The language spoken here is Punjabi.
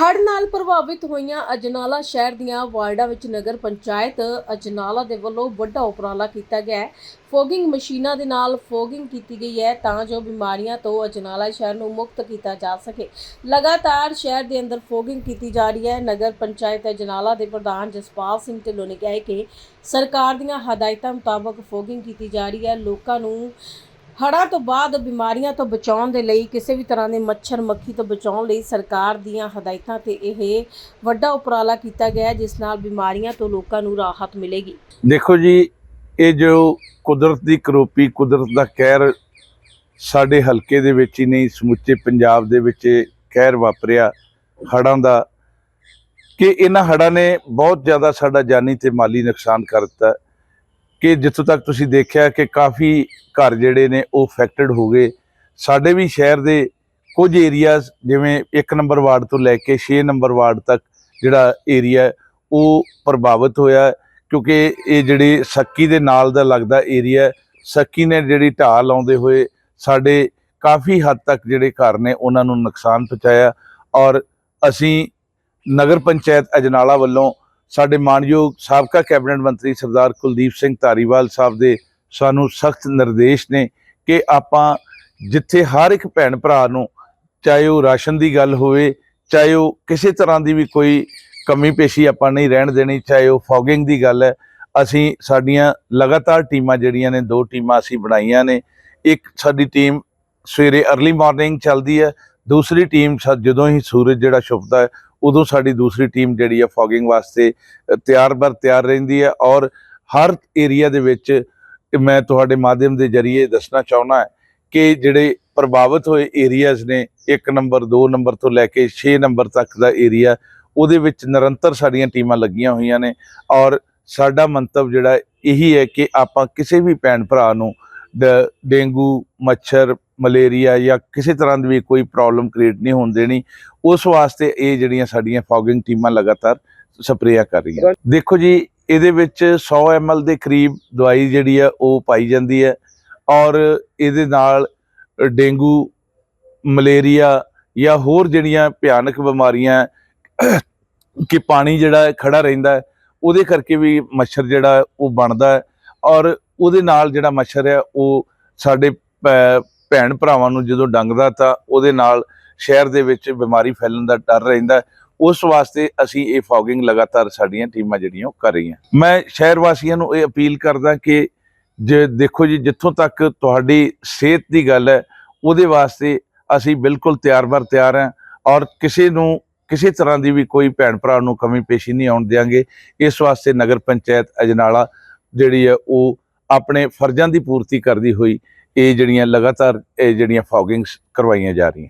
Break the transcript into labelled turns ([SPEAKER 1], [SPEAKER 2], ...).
[SPEAKER 1] ਹੜ੍ਹ ਨਾਲ ਪ੍ਰਭਾਵਿਤ ਹੋਈਆਂ ਅਜਨਾਲਾ ਸ਼ਹਿਰ ਦੀਆਂ ਵਾਰਡਾਂ ਵਿੱਚ ਨਗਰ ਪੰਚਾਇਤ ਅਜਨਾਲਾ ਦੇ ਵੱਲੋਂ ਵੱਡਾ ਉਪਰਾਲਾ ਕੀਤਾ ਗਿਆ ਹੈ। ਫੋਗਿੰਗ ਮਸ਼ੀਨਾਂ ਦੇ ਨਾਲ ਫੋਗਿੰਗ ਕੀਤੀ ਗਈ ਹੈ ਤਾਂ ਜੋ ਬਿਮਾਰੀਆਂ ਤੋਂ ਅਜਨਾਲਾ ਸ਼ਹਿਰ ਨੂੰ ਮੁਕਤ ਕੀਤਾ ਜਾ ਸਕੇ। ਲਗਾਤਾਰ ਸ਼ਹਿਰ ਦੇ ਅੰਦਰ ਫੋਗਿੰਗ ਕੀਤੀ ਜਾ ਰਹੀ ਹੈ। ਨਗਰ ਪੰਚਾਇਤ ਅਜਨਾਲਾ ਦੇ ਪ੍ਰਧਾਨ ਜਸਪਾਲ ਸਿੰਘ ਢਿੱਲੋਂ ਨੇ ਕਿਹਾ ਕਿ ਸਰਕਾਰ ਦੀਆਂ ਹਦਾਇਤਾਂ ਮੁਤਾਬਕ ਫੋਗਿੰਗ ਕੀਤੀ ਜਾ ਰਹੀ ਹੈ। ਲੋਕਾਂ ਨੂੰ ਹੜ੍ਹਾਂ ਤੋਂ ਬਾਅਦ ਬਿਮਾਰੀਆਂ ਤੋਂ ਬਚਾਉਣ ਦੇ ਲਈ ਕਿਸੇ ਵੀ ਤਰ੍ਹਾਂ ਦੇ ਮੱਛਰ ਮੱਖੀ ਤੋਂ ਬਚਾਉਣ ਲਈ ਸਰਕਾਰ ਦੀਆਂ ਹਦਾਇਤਾਂ ਤੇ ਇਹ ਵੱਡਾ ਉਪਰਾਲਾ ਕੀਤਾ ਗਿਆ ਜਿਸ ਨਾਲ ਬਿਮਾਰੀਆਂ ਤੋਂ ਲੋਕਾਂ ਨੂੰ ਰਾਹਤ ਮਿਲੇਗੀ।
[SPEAKER 2] ਦੇਖੋ ਜੀ, ਇਹ ਜੋ ਕੁਦਰਤ ਦੀ ਕਰੋਪੀ, ਕੁਦਰਤ ਦਾ ਕਹਿਰ ਸਾਡੇ ਹਲਕੇ ਦੇ ਵਿੱਚ ਹੀ ਨਹੀਂ, ਸਮੁੱਚੇ ਪੰਜਾਬ ਦੇ ਵਿੱਚ ਇਹ ਕਹਿਰ ਵਾਪਰਿਆ ਹੜ੍ਹਾਂ ਦਾ, ਕਿ ਇਹਨਾਂ ਹੜ੍ਹਾਂ ਨੇ ਬਹੁਤ ਜ਼ਿਆਦਾ ਸਾਡਾ ਜਾਨੀ ਤੇ ਮਾਲੀ ਨੁਕਸਾਨ ਕਰ ਦਿੱਤਾ। ਕਿ ਜਿੱਥੋਂ ਤੱਕ ਤੁਸੀਂ ਦੇਖਿਆ ਕਿ ਕਾਫੀ ਘਰ ਜਿਹੜੇ ਨੇ ਉਹ ਅਫੈਕਟਡ ਹੋ ਗਏ। ਸਾਡੇ ਵੀ ਸ਼ਹਿਰ ਦੇ ਕੁਝ ਏਰੀਆਜ਼ ਜਿਵੇਂ 1 ਨੰਬਰ ਵਾਰਡ ਤੋਂ ਲੈ ਕੇ 6 ਨੰਬਰ ਵਾਰਡ ਤੱਕ ਜਿਹੜਾ ਏਰੀਆ ਉਹ ਪ੍ਰਭਾਵਿਤ ਹੋਇਆ ਕਿਉਂਕਿ ਇਹ ਜਿਹੜੀ ਸੱਕੀ ਦੇ ਨਾਲ ਦਾ ਲੱਗਦਾ ਏਰੀਆ ਸੱਕੀ ਨੇ ਜਿਹੜੀ ਢਾਹ ਲਾਉਂਦੇ ਹੋਏ ਸਾਡੇ ਕਾਫੀ ਹੱਦ ਤੱਕ ਜਿਹੜੇ ਘਰ ਨੇ ਉਹਨਾਂ ਨੂੰ ਨੁਕਸਾਨ ਪਹੁੰਚਾਇਆ। ਔਰ ਅਸੀਂ ਨਗਰ ਪੰਚਾਇਤ ਅਜਨਾਲਾ ਵੱਲੋਂ ਸਾਡੇ ਮਾਨਯੋਗ ਸਾਬਕਾ ਕੈਬਨਿਟ ਮੰਤਰੀ ਸਰਦਾਰ ਕੁਲਦੀਪ ਸਿੰਘ ਧਾਰੀਵਾਲ ਸਾਹਿਬ ਦੇ ਸਾਨੂੰ ਸਖਤ ਨਿਰਦੇਸ਼ ਨੇ ਕਿ ਆਪਾਂ ਜਿੱਥੇ ਹਰ ਇੱਕ ਭੈਣ ਭਰਾ ਨੂੰ ਚਾਹੇ ਉਹ ਰਾਸ਼ਨ ਦੀ ਗੱਲ ਹੋਵੇ, ਚਾਹੇ ਉਹ ਕਿਸੇ ਤਰ੍ਹਾਂ ਦੀ ਵੀ ਕੋਈ ਕਮੀ ਪੇਸ਼ੀ ਆਪਾਂ ਨਹੀਂ ਰਹਿਣ ਦੇਣੀ, ਚਾਹੇ ਉਹ ਫੌਗਿੰਗ ਦੀ ਗੱਲ ਹੈ, ਅਸੀਂ ਸਾਡੀਆਂ ਲਗਾਤਾਰ ਟੀਮਾਂ ਜਿਹੜੀਆਂ ਨੇ, ਦੋ ਟੀਮਾਂ ਅਸੀਂ ਬਣਾਈਆਂ ਨੇ। ਇੱਕ ਸਾਡੀ ਟੀਮ ਸਵੇਰੇ अर्ਲੀ ਮਾਰਨਿੰਗ ਚੱਲਦੀ ਹੈ, ਦੂਸਰੀ ਟੀਮ ਸਾ- ਜਦੋਂ ਹੀ ਸੂਰਜ ਜਿਹੜਾ ਛੁਪਦਾ ਹੈ ਉਦੋਂ ਸਾਡੀ ਦੂਸਰੀ ਟੀਮ ਜਿਹੜੀ ਹੈ ਫੌਗਿੰਗ ਵਾਸਤੇ ਤਿਆਰ ਬਰ ਤਿਆਰ ਰਹਿੰਦੀ ਹੈ ਔਰ ਹਰ ਏਰੀਆ ਦੇ ਵਿੱਚ ਮੈਂ ਤੁਹਾਡੇ ਮਾਧਿਅਮ ਦੇ ਜ਼ਰੀਏ ਦੱਸਣਾ ਚਾਹੁੰਦਾ ਕਿ ਜਿਹੜੇ ਪ੍ਰਭਾਵਿਤ ਹੋਏ ਏਰੀਆਜ਼ ਨੇ 1 ਨੰਬਰ 2 ਨੰਬਰ ਤੋਂ ਲੈ ਕੇ 6 ਨੰਬਰ ਤੱਕ ਦਾ ਏਰੀਆ, ਉਹਦੇ ਵਿੱਚ ਨਿਰੰਤਰ ਸਾਡੀਆਂ ਟੀਮਾਂ ਲੱਗੀਆਂ ਹੋਈਆਂ ਨੇ ਔਰ ਸਾਡਾ ਮੰਤਵ ਜਿਹੜਾ ਇਹੀ ਹੈ ਕਿ ਆਪਾਂ ਕਿਸੇ ਵੀ ਭੈਣ ਭਰਾ ਨੂੰ ਡੇਂਗੂ, ਮੱਛਰ ਮਲੇਰੀਆ ਜਾਂ ਕਿਸੇ ਤਰ੍ਹਾਂ ਦੀ ਵੀ ਕੋਈ ਪ੍ਰੋਬਲਮ ਕ੍ਰੀਏਟ ਨਹੀਂ ਹੋਣ ਦੇਣੀ, ਉਸ ਵਾਸਤੇ ਇਹ ਜਿਹੜੀਆਂ ਸਾਡੀਆਂ ਫੌਗਿੰਗ ਟੀਮਾਂ ਲਗਾਤਾਰ ਸਪਰੇਆ ਕਰ ਰਹੀਆਂ। ਦੇਖੋ ਜੀ, ਇਹਦੇ ਵਿੱਚ 100 ml ਦੇ ਕਰੀਬ ਦਵਾਈ ਜਿਹੜੀ ਹੈ ਉਹ ਪਾਈ ਜਾਂਦੀ ਹੈ ਔਰ ਇਹਦੇ ਨਾਲ ਡੇਂਗੂ, ਮਲੇਰੀਆ ਜਾਂ ਹੋਰ ਜਿਹੜੀਆਂ ਭਿਆਨਕ ਬਿਮਾਰੀਆਂ ਕਿ ਪਾਣੀ ਜਿਹੜਾ ਹੈ ਖੜਾ ਰਹਿੰਦਾ ਉਹਦੇ ਕਰਕੇ ਵੀ ਮੱਛਰ ਜਿਹੜਾ ਉਹ ਬਣਦਾ ਔਰ ਉਹਦੇ ਨਾਲ ਜਿਹੜਾ ਮੱਛਰ ਹੈ, ਉਹ ਸਾਡੇ ਭੈਣ ਭਰਾਵਾਂ ਨੂੰ ਜਦੋਂ ਡੰਗਦਾ ਤਾਂ ਉਹਦੇ ਨਾਲ ਸ਼ਹਿਰ ਦੇ ਵਿੱਚ ਬਿਮਾਰੀ ਫੈਲਣ ਦਾ ਡਰ ਰਹਿੰਦਾ ਉਸ ਵਾਸਤੇ ਅਸੀਂ ਇਹ ਫੌਗਿੰਗ ਲਗਾਤਾਰ ਸਾਡੀਆਂ ਟੀਮਾਂ ਜਿਹੜੀਆਂ ਉਹ ਕਰ ਰਹੀਆਂ। ਮੈਂ ਸ਼ਹਿਰ ਵਾਸੀਆਂ ਨੂੰ ਇਹ ਅਪੀਲ ਕਰਦਾ ਕਿ ਜੇ ਦੇਖੋ ਜੀ, ਜਿੱਥੋਂ ਤੱਕ ਤੁਹਾਡੀ ਸਿਹਤ ਦੀ ਗੱਲ ਹੈ, ਉਹਦੇ ਵਾਸਤੇ ਅਸੀਂ ਬਿਲਕੁਲ ਤਿਆਰ ਬਰ ਤਿਆਰ ਹਾਂ ਔਰ ਕਿਸੇ ਨੂੰ ਕਿਸੇ ਤਰ੍ਹਾਂ ਦੀ ਵੀ ਕੋਈ ਭੈਣ ਭਰਾ ਨੂੰ ਕਮੀ ਪੇਸ਼ੀ ਨਹੀਂ ਆਉਣ ਦਿਆਂਗੇ। ਇਸ ਵਾਸਤੇ ਨਗਰ ਪੰਚਾਇਤ ਅਜਨਾਲਾ ਜਿਹੜੀ ਹੈ, ਉਹ ਆਪਣੇ ਫਰਜ਼ਾਂ ਦੀ ਪੂਰਤੀ ਕਰਦੀ ਹੋਈ ਇਹ ਜਿਹੜੀਆਂ ਲਗਾਤਾਰ ਇਹ ਜਿਹੜੀਆਂ ਫੌਗਿੰਗਸ ਕਰਵਾਈਆਂ ਜਾ ਰਹੀਆਂ।